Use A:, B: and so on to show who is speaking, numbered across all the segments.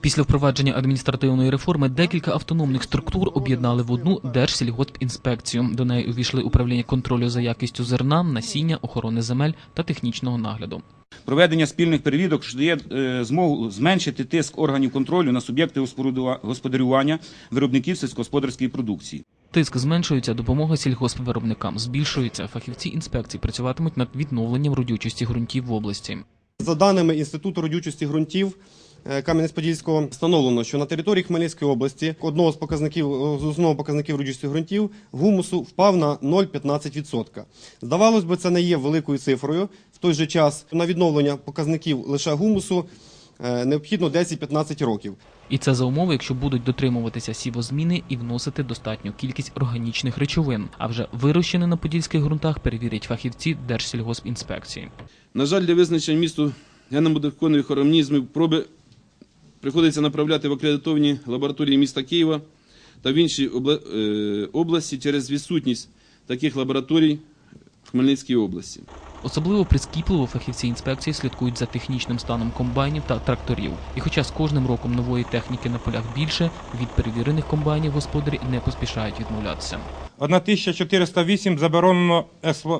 A: Після впровадження адміністративної реформи декілька автономних структур об'єднали в одну Держсільгоспінспекцію. До неї увійшли управління контролю за якістю зерна, насіння, охорони земель та технічного нагляду.
B: Проведення спільних перевірок дає е, змогу зменшити тиск органів контролю на суб'єкти господарюва- господарювання виробників сільськогосподарської продукції.
A: Тиск зменшується, допомога сільгоспвиробникам збільшується. Фахівці інспекції працюватимуть над відновленням родючості ґрунтів в області.
C: За даними Інституту родючості ґрунтів Кам'янець-Подільського, встановлено, що на території Хмельницької області одного з показників з основного показників родючості ґрунтів гумусу впав на 0,15%. Здавалось би, це не є великою цифрою. В той же час на відновлення показників лише гумусу е, необхідно 10-15 років.
A: І це за умови, якщо будуть дотримуватися сівозміни і вносити достатню кількість органічних речовин. А вже вирощене на подільських ґрунтах перевірять фахівці Держсільгоспінспекції.
D: На жаль, для визначення місту геномодифікованих організмів проби приходиться направляти в акредитовані лабораторії міста Києва та в інші е, області через відсутність таких лабораторій в Хмельницькій області.
A: Особливо прискіпливо фахівці інспекції слідкують за технічним станом комбайнів та тракторів. І хоча з кожним роком нової техніки на полях більше, від перевірених комбайнів господарі не поспішають відмовлятися.
E: 1408 заборонено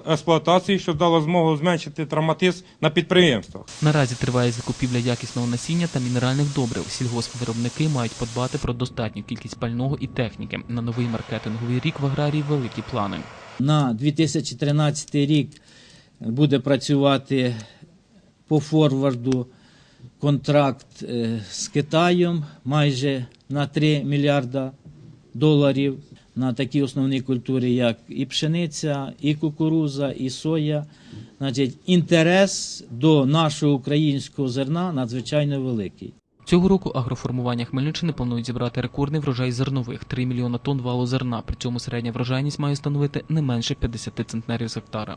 E: експлуатації, що дало змогу зменшити травматизм на підприємствах.
A: Наразі триває закупівля якісного насіння та мінеральних добрив. Сільгоспвиробники мають подбати про достатню кількість пального і техніки. На новий маркетинговий рік в аграрії великі плани.
F: на 2013 рік буде працювати по форварду контракт е, з Китаєм майже на 3 мільярда доларів на такі основні культури, як і пшениця, і кукуруза, і соя. Значить, інтерес до нашого українського зерна надзвичайно великий.
A: Цього року агроформування Хмельниччини планують зібрати рекордний врожай зернових 3 мільйона тонн валу зерна. При цьому середня врожайність має становити не менше 50 центнерів з гектара.